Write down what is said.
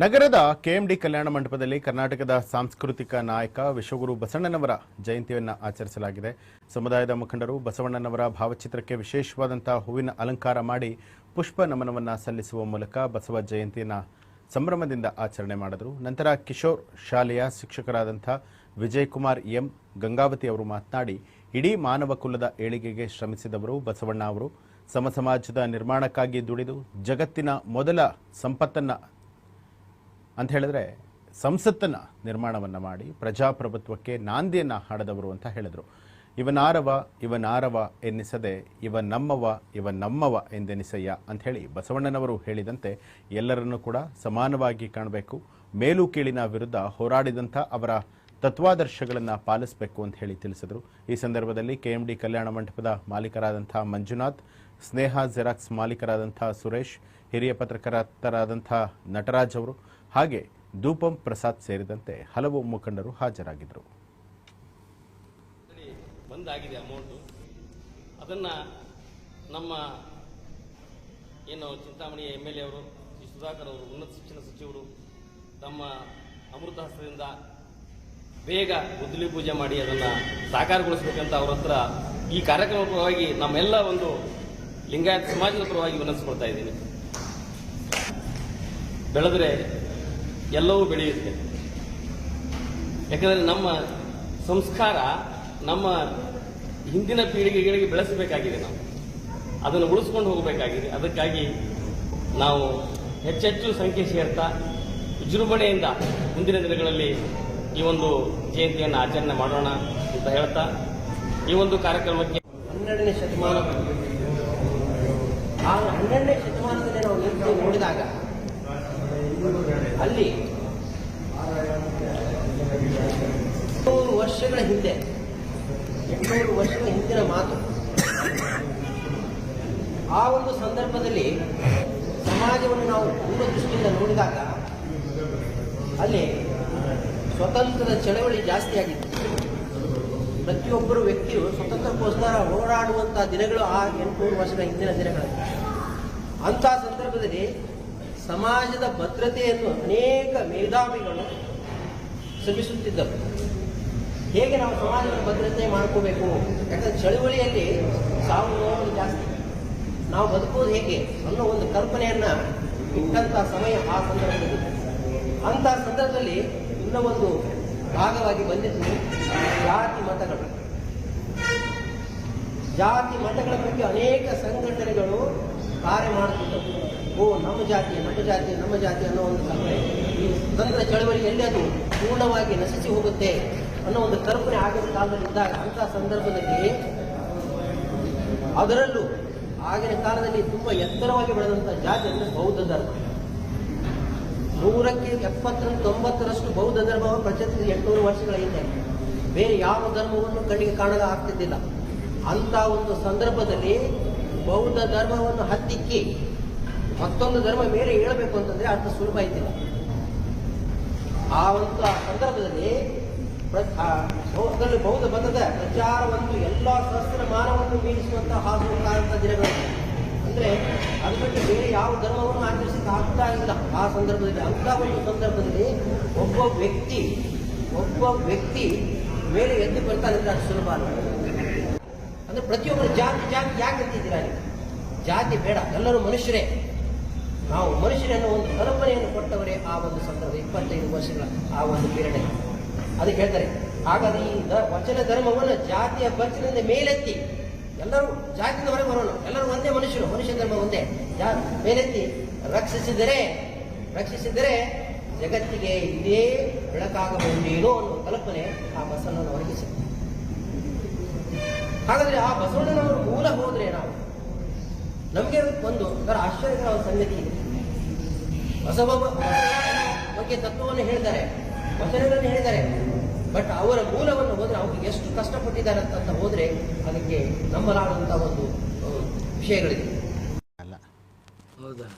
ನಗರದ ಕೆಎಂಡಿ ಕಲ್ಯಾಣ ಮಂಟಪದಲ್ಲಿ ಕರ್ನಾಟಕದ ಸಾಂಸ್ಕೃತಿಕ ನಾಯಕ ವಿಶ್ವಗುರು ಬಸವಣ್ಣನವರ ಜಯಂತಿಯನ್ನು ಆಚರಿಸಲಾಗಿದೆ. ಸಮುದಾಯದ ಮುಖಂಡರು ಬಸವಣ್ಣನವರ ಭಾವಚಿತ್ರಕ್ಕೆ ವಿಶೇಷವಾದಂತಹ ಹೂವಿನ ಅಲಂಕಾರ ಮಾಡಿ ಪುಷ್ಪ ನಮನವನ್ನು ಸಲ್ಲಿಸುವ ಮೂಲಕ ಬಸವ ಜಯಂತಿಯನ್ನು ಸಂಭ್ರಮದಿಂದ ಆಚರಣೆ ಮಾಡಿದರು. ನಂತರ ಕಿಶೋರ್ ಶಾಲೆಯ ಶಿಕ್ಷಕರಾದಂಥ ವಿಜಯ್ ಕುಮಾರ್ ಎಂ ಗಂಗಾವತಿ ಅವರು ಮಾತನಾಡಿ, ಇಡೀ ಮಾನವ ಕುಲದ ಏಳಿಗೆಗೆ ಶ್ರಮಿಸಿದವರು ಬಸವಣ್ಣ ಅವರು. ಸಮಸಮಾಜದ ನಿರ್ಮಾಣಕ್ಕಾಗಿ ದುಡಿದು ಜಗತ್ತಿನ ಮೊದಲ ಸಂಪತ್ತನ್ನ ಅಂತ ಹೇಳಿದ್ರೆ ಸಂಸತ್ತನ್ನ ನಿರ್ಮಾಣವನ್ನ ಮಾಡಿ, ಪ್ರಜಾಪ್ರಭುತ್ವಕ್ಕೆ ನಾಂದಿಯನ್ನ ಹಾಡದವರು ಅಂತ ಹೇಳಿದರು. ಇವನಾರವ ಇವನಾರವ ಎನ್ನಿಸದೆ ಇವ ನಮ್ಮವ ಇವ ನಮ್ಮವ ಎಂದೆನಿಸಯ್ಯ ಅಂತ ಹೇಳಿ ಬಸವಣ್ಣನವರು ಹೇಳಿದಂತೆ ಎಲ್ಲರನ್ನೂ ಕೂಡ ಸಮಾನವಾಗಿ ಕಾಣಬೇಕು, ಮೇಲು ಕೀಳಿನ ವಿರುದ್ಧ ಹೋರಾಡಿದಂಥ ಅವರ ತತ್ವಾದರ್ಶಗಳನ್ನು ಪಾಲಿಸಬೇಕು ಅಂತ ಹೇಳಿ ತಿಳಿಸಿದರು. ಈ ಸಂದರ್ಭದಲ್ಲಿ ಕೆಎಂಡಿ ಕಲ್ಯಾಣ ಮಂಟಪದ ಮಾಲೀಕರಾದಂಥ ಮಂಜುನಾಥ್, ಸ್ನೇಹ ಜೆರಾಕ್ಸ್ ಮಾಲೀಕರಾದಂಥ ಸುರೇಶ್, ಹಿರಿಯ ಪತ್ರಕರ್ತರಾದಂಥ ನಟರಾಜ್ ಅವರು ಹಾಗೆ ಧೂಪಂ ಪ್ರಸಾದ್ ಸೇರಿದಂತೆ ಹಲವು ಮುಖಂಡರು ಹಾಜರಾಗಿದ್ದರು. ಬಂದಾಗಿದೆ ಅಮೌಂಟು ಅದನ್ನು ನಮ್ಮ ಏನು ಚಿಂತಾಮಣಿ ಎಂ ಎಲ್ ಎ ಅವರು, ಶ್ರೀ ಸುಧಾಕರ್ ಅವರು, ಉನ್ನತ ಶಿಕ್ಷಣ ಸಚಿವರು ತಮ್ಮ ಅಮೃತ ಹಸ್ತದಿಂದ ಬೇಗ ಗುದ್ದಲಿ ಪೂಜೆ ಮಾಡಿ ಅದನ್ನು ಸಾಕಾರಗೊಳಿಸಬೇಕಂತ ಅವ್ರ ಹತ್ರ ಈ ಕಾರ್ಯಕ್ರಮ ಪರವಾಗಿ ನಮ್ಮೆಲ್ಲ ಒಂದು ಲಿಂಗಾಯತ ಸಮಾಜದ ಪರವಾಗಿ ವಿನಂತಿಸ್ಕೊಳ್ತಾ ಇದ್ದೀನಿ. ಬೆಳೆದ್ರೆ ಎಲ್ಲವೂ ಬೆಳೆಯುತ್ತೆ. ಯಾಕಂದರೆ ನಮ್ಮ ಸಂಸ್ಕಾರ ನಮ್ಮ ಹಿಂದಿನ ಪೀಳಿಗೆಗಳಿಗೆ ಬೆಳೆಸಬೇಕಾಗಿದೆ ನಾವು. ಅದನ್ನು ಉಳಿಸ್ಕೊಂಡು ಹೋಗಬೇಕಾಗಿದೆ. ಅದಕ್ಕಾಗಿ ನಾವು ಹೆಚ್ಚೆಚ್ಚು ಸಂಖ್ಯೆ ಸೇರ್ತಾ ವಿಜೃಂಭಣೆಯಿಂದ ಮುಂದಿನ ದಿನಗಳಲ್ಲಿ ಈ ಒಂದು ಜಯಂತಿಯನ್ನು ಆಚರಣೆ ಮಾಡೋಣ ಅಂತ ಹೇಳ್ತಾ, ಈ ಒಂದು ಕಾರ್ಯಕ್ರಮಕ್ಕೆ ಹನ್ನೆರಡನೇ ಶತಮಾನ ಹನ್ನೆರಡನೇ ಶತಮಾನದಲ್ಲಿ ನಾವು ನೋಡಿದಾಗ ಅಲ್ಲಿ ಎಂಟುನೂರು ವರ್ಷಗಳ ಹಿಂದೆ, ಎಂಟುನೂರು ವರ್ಷಗಳ ಹಿಂದಿನ ಮಾತು. ಆ ಒಂದು ಸಂದರ್ಭದಲ್ಲಿ ಸಮಾಜವನ್ನು ನಾವು ಪೂರ್ವ ದೃಷ್ಟಿಯಿಂದ ನೋಡಿದಾಗ ಅಲ್ಲಿ ಸ್ವತಂತ್ರದ ಚಳವಳಿ ಜಾಸ್ತಿ ಆಗಿತ್ತು. ಪ್ರತಿಯೊಬ್ಬರು ವ್ಯಕ್ತಿಯು ಸ್ವತಂತ್ರಕ್ಕೋಸ್ಕರ ಹೋರಾಡುವಂತಹ ದಿನಗಳು ಆ ಎಂಟುನೂರು ವರ್ಷಗಳ ಹಿಂದಿನ ದಿನಗಳಲ್ಲಿ ಅಂತಹ ಸಂದರ್ಭದಲ್ಲಿ ಸಮಾಜದ ಭದ್ರತೆಯನ್ನು ಅನೇಕ ಮೇಧಾವಿಗಳು ಶ್ರಮಿಸುತ್ತಿದ್ದರು. ಹೇಗೆ ನಾವು ಸಮಾಜದ ಭದ್ರತೆ ಮಾಡ್ಕೋಬೇಕು? ಯಾಕಂದ್ರೆ ಚಳುವಳಿಯಲ್ಲಿ ಸಾವು ನೋವು ಜಾಸ್ತಿ. ನಾವು ಬದುಕೋದು ಹೇಗೆ ಅನ್ನೋ ಒಂದು ಕಲ್ಪನೆಯನ್ನ ಇಟ್ಟಂತ ಸಮಯ ಆ ಸಂದರ್ಭದಲ್ಲಿ. ಅಂತ ಸಂದರ್ಭದಲ್ಲಿ ಇನ್ನೊಂದು ಭಾಗವಾಗಿ ಬಂದಿದ್ದು ಜಾತಿ ಮತಗಳು ಜಾತಿ ಮತಗಳ ಬಗ್ಗೆ ಅನೇಕ ಸಂಘಟನೆಗಳು ಕಾರ್ಯ ಮಾಡುತ್ತಿದ್ದವು ಓ, ನಮ್ಮ ಜಾತಿ ನಮ್ಮ ಜಾತಿ ನಮ್ಮ ಜಾತಿ ಅನ್ನೋ ಒಂದು ಕಲ್ಪನೆ. ಈ ಸ್ವತಂತ್ರ ಚಳವಳಿಯಲ್ಲಿ ಅದು ಪೂರ್ಣವಾಗಿ ನಶಿಸಿ ಹೋಗುತ್ತೆ ಅನ್ನೋ ಒಂದು ಕಲ್ಪನೆ ಆಗಿನ ಕಾಲದಲ್ಲಿ ಇದ್ದಾಗ ಅಂಥ ಸಂದರ್ಭದಲ್ಲಿ ಅದರಲ್ಲೂ ಆಗಿನ ಕಾಲದಲ್ಲಿ ತುಂಬಾ ಎತ್ತರವಾಗಿ ಬೆಳೆದಂಥ ಜಾತಿ ಅಂದರೆ ಬೌದ್ಧ ಧರ್ಮ. ನೂರಕ್ಕೆ ಎಪ್ಪತ್ತರಿಂದ ತೊಂಬತ್ತರಷ್ಟು ಬೌದ್ಧ ಧರ್ಮ ಪ್ರಚಲಿಸಿದ ಎಂಟುನೂರು ವರ್ಷಗಳ ಹಿಂದೆ. ಬೇರೆ ಯಾವ ಧರ್ಮವನ್ನು ಕಣ್ಣಿಗೆ ಕಾಣದ ಆಗ್ತಿದ್ದಿಲ್ಲ. ಅಂತ ಒಂದು ಸಂದರ್ಭದಲ್ಲಿ ಬೌದ್ಧ ಧರ್ಮವನ್ನು ಹತ್ತಿಕ್ಕಿ ಮತ್ತೊಂದು ಧರ್ಮ ಮೇಲೆ ಹೇಳಬೇಕು ಅಂತಂದ್ರೆ ಅರ್ಥ ಸುಲಭ ಇದ್ದಿಲ್ಲ. ಆ ಒಂದು ಸಂದರ್ಭದಲ್ಲಿ ಆ, ಬೌದ್ಧದಲ್ಲಿ ಬೌದ್ಧ ಮತದ ಪ್ರಚಾರವನ್ನು ಎಲ್ಲ ಸಹಸ್ರ ಮಾನವನ್ನು ಮೀರಿಸುವಂತಹ ಹಾಸುವಂತಹ ದಿನಗಳು. ಅಂದ್ರೆ ಅದು ಬಿಟ್ಟು ಬೇರೆ ಯಾವ ಧರ್ಮವನ್ನು ಆಚರಿಸಲಿಕ್ಕೆ ಆಗ್ತಾ ಇಲ್ಲ. ಆ ಸಂದರ್ಭದಲ್ಲಿ ಅಂತ ಒಂದು ಸಂದರ್ಭದಲ್ಲಿ ಒಬ್ಬ ವ್ಯಕ್ತಿ ಒಬ್ಬ ವ್ಯಕ್ತಿ ಮೇಲೆ ಎದ್ದು ಬರ್ತಾನೆ ಅದು ಸುಲಭ ಅಲ್ಲ. ಪ್ರತಿಯೊಬ್ಬರು ಜಾತಿ ಜಾತಿ ಯಾಕೆ ಅಂತಿದ್ದೀರಾ ನೀವು? ಜಾತಿ ಬೇಡ, ಎಲ್ಲರೂ ಮನುಷ್ಯರೇ. ನಾವು ಮನುಷ್ಯರನ್ನು ಒಂದು ಕಲ್ಪನೆಯನ್ನು ಕೊಟ್ಟವರೇ ಆ ಒಂದು ಸಂದರ್ಭ, ಇಪ್ಪತ್ತೈದು ವರ್ಷಗಳ ಆ ಒಂದು ಪೀರಿಯಡ್ ಅದಕ್ಕೆ ಹೇಳ್ತಾರೆ, ಹಾಗಾದ್ರೆ ಈ ವಚನ ಧರ್ಮವನ್ನು ಜಾತಿಯ ಬಚ್ಚಿನಿಂದ ಮೇಲೆತ್ತಿ, ಎಲ್ಲರೂ ಜಾತಿಯಿಂದ ಹೊರಗೆ ಬರೋಣ ಎಲ್ಲರೂ ಒಂದೇ ಮನುಷ್ಯರು, ಮನುಷ್ಯ ಧರ್ಮ ಒಂದೇ. ಜಾತಿ ಮೇಲೆತ್ತಿ, ರಕ್ಷಿಸಿದರೆ ರಕ್ಷಿಸಿದರೆ ಜಗತ್ತಿಗೆ ಇದೇ ಬೆಳಕಾಗಬಹುದೇನೋ ಅನ್ನೋ ಕಲ್ಪನೆ ಆ ಬಸವಣ್ಣನ ಒದಗಿಸಿದೆ ಹಾಗಾದ್ರೆ ಆ ಬಸವಣ್ಣನವರು ಮೂಲ ಹೋದ್ರೆ ನಾವು? ನಮಗೆ ಒಂದು ಅದರ ಆಶ್ಚರ್ಯಕರ ಒಂದು ಸಂಗತಿ ಇದೆ. ಬಸವ ಬಗ್ಗೆ ತತ್ವವನ್ನು ಹೇಳಿದ್ದಾರೆ ವಚನಗಳನ್ನು ಹೇಳಿದ್ದಾರೆ ಬಟ್ ಅವರ ಮೂಲವನ್ನು ಹೋದ್ರೆ ಅವ್ರಿಗೆ ಎಷ್ಟು ಕಷ್ಟಪಟ್ಟಿದ್ದಾರೆ ಅಂತ ಹೋದ್ರೆ ಅದಕ್ಕೆ ನಂಬಲಾದಂತಹ ಒಂದು ವಿಷಯಗಳಿದೆ. ಅಲ್ಲ. ಹೌದಾ?